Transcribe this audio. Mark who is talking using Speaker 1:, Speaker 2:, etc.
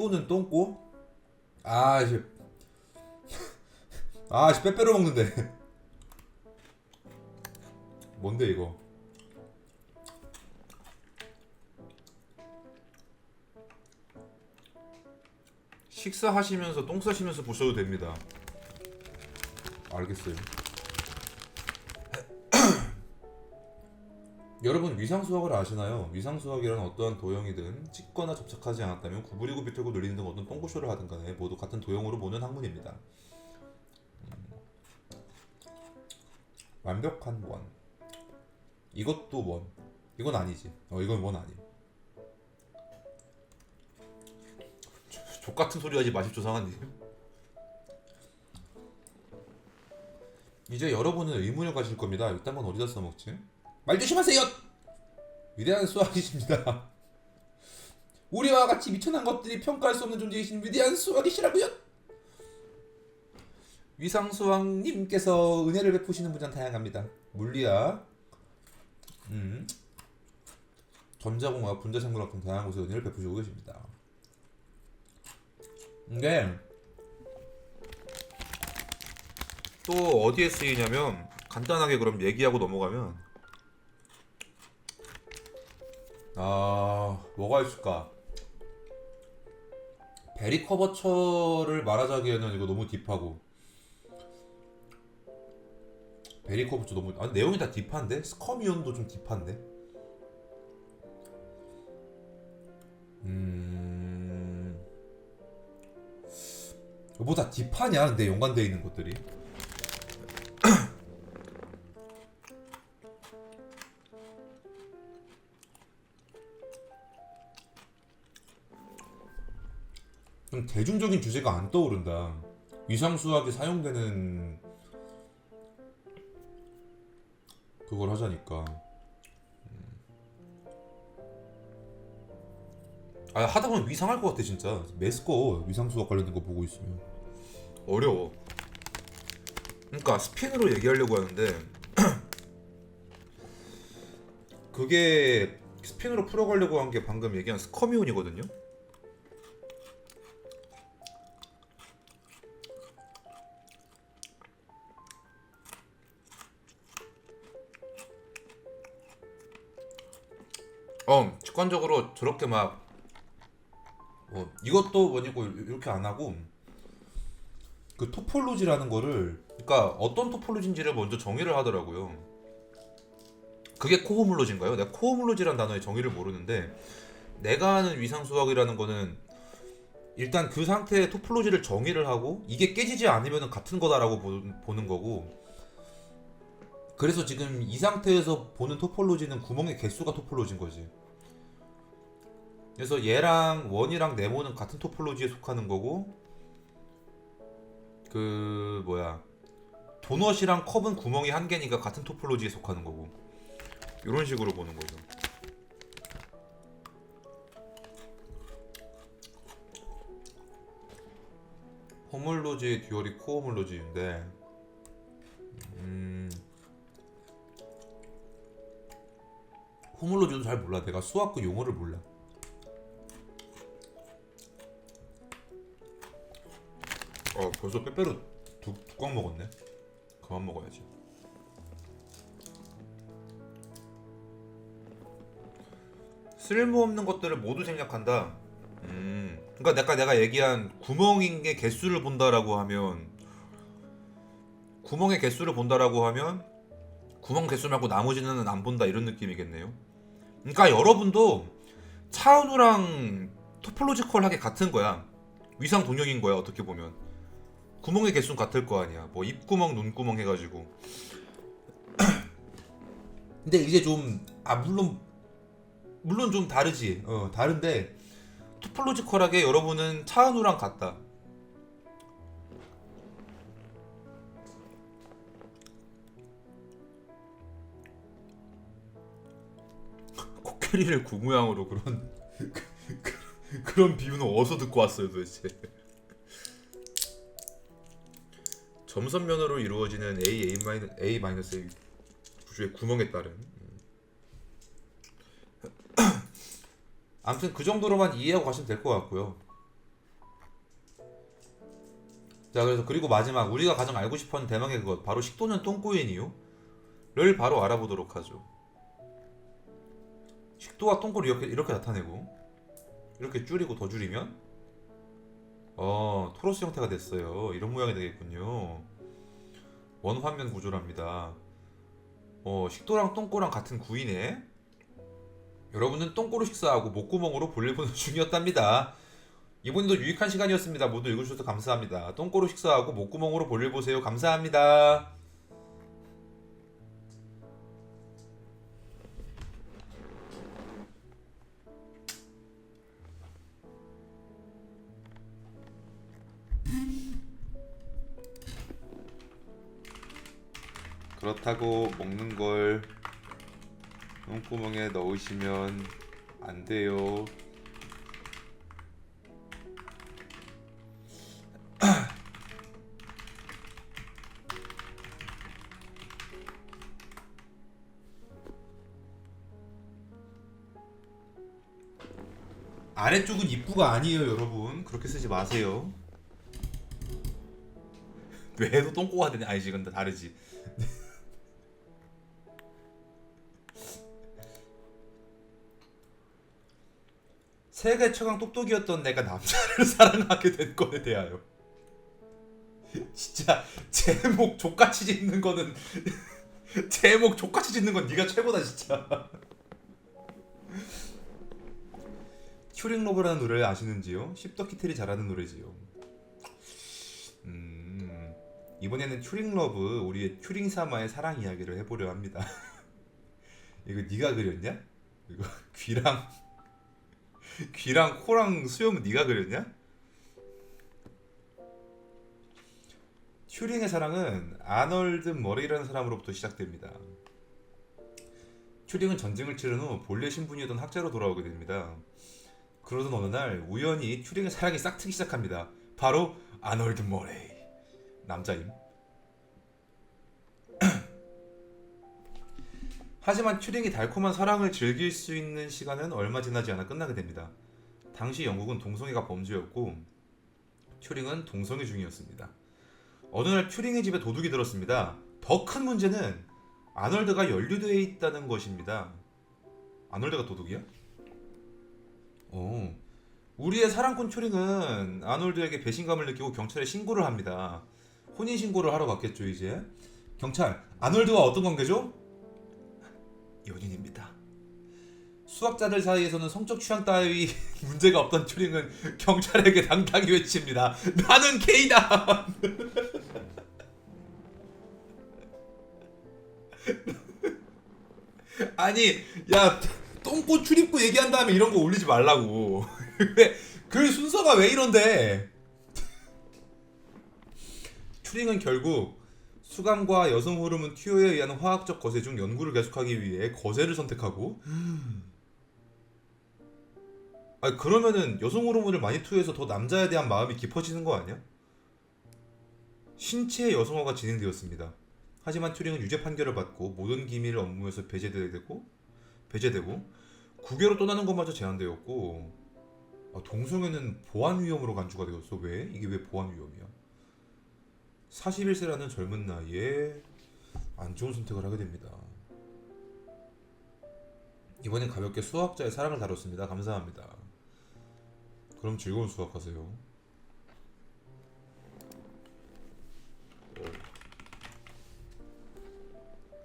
Speaker 1: 또는 똥꼬? 아 씨. 아 씨 빼빼로 먹는데. 뭔데 이거? 식사하시면서 똥 싸시면서 보셔도 됩니다. 알겠어요 여러분 위상수학을 아시나요? 위상수학이란 어떠한 도형이든 찍거나 접착하지 않았다면 구부리고 비틀고 늘리는 등 어떤 똥꼬쇼를 하든 간에 모두 같은 도형으로 보는 학문입니다. 음. 완벽한 원. 이것도 원. 이건 아니지. 어, 이건 원 아님. 족 같은 소리 하지 마십시오, 상한님. 이제 여러분은 의문을 가질 겁니다. 이딴 건 어디다 써먹지? 말 조심하세요. 위대한 수학이십니다. 우리와 같이 미천한 것들이 평가할 수 없는 존재이신 위대한 수학이시라고요. 위상수학님께서 은혜를 베푸시는 분야는 다양합니다. 물리학, 음, 전자공학, 분자생물학 등 다양한 곳에 은혜를 베푸시고 계십니다. 이게 또 어디에 쓰이냐면 간단하게 그럼 얘기하고 넘어가면 아 뭐가 있을까? 베리 커버처를 말하자기에는 이거 너무 딥하고. 베리 커버처 너무 아 내용이 다 딥한데? 스커미온도 좀 딥한데? 음뭐 다 딥하냐? 근데 연관되어 있는 것들이 좀 대중적인 주제가 안 떠오른다. 위상수학에 사용되는 그걸 하자니까. 음. 아 하다 보면 위상할 것 같아 진짜. 메스꺼 위상수학 관련된 거 보고 있으면. 어려워. 그러니까 스핀으로 얘기하려고 하는데 그게 스핀으로 풀어가려고 한 게 방금 얘기한 스커미온이거든요. 어, 직관적으로 저렇게 막, 뭐, 이것도 뭐니고 이렇게 안 하고, 그 토폴로지라는 거를, 그러니까 어떤 토폴로지인지를 먼저 정의를 하더라고요. 그게 코호물로지인가요? 내가 코호물로지라는 단어의 정의를 모르는데, 내가 하는 위상수학이라는 거는, 일단 그 상태의 토폴로지를 정의를 하고, 이게 깨지지 않으면 같은 거다라고 보, 보는 거고, 그래서 지금 이 상태에서 보는 토폴로지는 구멍의 개수가 토폴로지인 거지. 그래서 얘랑 원이랑 네모는 같은 토폴로지에 속하는 거고 그 뭐야 도넛이랑 컵은 구멍이 한 개니까 같은 토폴로지에 속하는 거고 이런 식으로 보는 거죠. 호물로지 듀얼이 코호물로지인데 음 호물로지도 잘 몰라. 내가 수학과 용어를 몰라. 어 벌써 빼빼로 두, 두꽝 먹었네. 그만 먹어야지. 쓸모없는 것들을 모두 생략한다 음 그러니까 내가 내가 얘기한 구멍인 게 개수를 본다라고 하면 구멍의 개수를 본다라고 하면 구멍 개수 말고 나머지는 안 본다 이런 느낌이겠네요 그러니까 여러분도 차은우랑 토폴로지컬하게 같은 거야 위상 동형인 거야 어떻게 보면 구멍의 개수는 같을 거 아니야. 뭐 입구멍, 눈구멍 해가지고. 근데 이제 좀 아 물론 물론 좀 다르지. 어 다른데 토폴로지컬하게 여러분은 차은우랑 같다. 코끼리를 구모양으로 그런 그런 비유는 어디서 듣고 왔어요 도대체. 점선면으로 이루어지는 A, A, A 구조의 구멍에 따른 아무튼 그 정도로만 이해하고 가시면 될 것 같고요 자 그래서 그리고 마지막 우리가 가장 알고 싶었던 대망의 그것 바로 식도는 똥꼬인 이유를 바로 알아보도록 하죠. 식도와 똥꼬를 이렇게 이렇게 나타내고 이렇게 줄이고 더 줄이면 어 토로스 형태가 됐어요. 이런 모양이 되겠군요. 원 화면 구조랍니다. 어 식도랑 똥꼬랑 같은 구이네. 여러분은 똥꼬로 식사하고 목구멍으로 볼일 보는 중이었답니다. 이번에도 유익한 시간이었습니다. 모두 읽어주셔서 감사합니다. 똥꼬로 식사하고 목구멍으로 볼일 보세요. 감사합니다. 그렇다고 먹는 걸 똥구멍에 넣으시면 안 돼요. 아래쪽은 입구가 아니에요, 여러분. 그렇게 쓰지 마세요. 뇌도 똥꼬가 되네. 아니지, 근데 다르지. 세계 최강 똑똑이었던 내가 남자를 사랑하게 된 것에 대하여. 진짜 제목 족같이 짓는 거는 제목 족같이 짓는 건 네가 최고다 진짜. 튜링 러브라는 노래를 아시는지요? 십더키틀이 잘하는 노래지요. 음, 이번에는 튜링 러브 우리의 튜링 사마의 사랑 이야기를 해보려 합니다. 이거 네가 그렸냐? 이거 귀랑 귀랑 코랑 수염은 네가 그렸냐? 튜링의 사랑은 아널드 머레이라는 사람으로부터 시작됩니다. 튜링은 전쟁을 치른 후 본래 신분이었던 학자로 돌아오게 됩니다. 그러던 어느 날 우연히 튜링의 사랑이 싹트기 시작합니다. 바로 아놀드 머레이 남자임. 하지만 튜링이 달콤한 사랑을 즐길 수 있는 시간은 얼마 지나지 않아 끝나게 됩니다. 당시 영국은 동성애가 범죄였고 튜링은 동성애 중이었습니다. 어느 날 튜링의 집에 도둑이 들었습니다. 더 큰 문제는 아널드가 연루되어 있다는 것입니다. 아널드가 도둑이야? 어. 우리의 사랑꾼 튜링은 아놀드에게 배신감을 느끼고 경찰에 신고를 합니다. 혼인 신고를 하러 갔겠죠 이제. 경찰, 아놀드와 어떤 관계죠? 연인입니다. 수학자들 사이에서는 성적 취향 따위 문제가 없던 튜링은 경찰에게 당당히 외칩니다. 나는 게이다. 아니, 야, 똥꼬 출입구 얘기한 다음에 이런 거 올리지 말라고. 왜? 그 순서가 왜 이런데? 튜링은 결국 수감과 여성 호르몬 투여에 의한 화학적 거세 중 연구를 계속하기 위해 거세를 선택하고 아 그러면은 여성 호르몬을 많이 투여해서 더 남자에 대한 마음이 깊어지는 거 아니야? 신체의 여성화가 진행되었습니다. 하지만 튜링은 유죄 판결을 받고 모든 기밀을 업무에서 배제되고 배제되고 국외로 떠나는 것마저 제한되었고 아, 동성애는 보안 위험으로 간주가 되었어 왜? 이게 왜 보안 위험이야? 41세라는 젊은 나이에 안 좋은 선택을 하게 됩니다. 이번엔 가볍게 수학자의 사랑을 다뤘습니다. 감사합니다. 그럼 즐거운 수학하세요.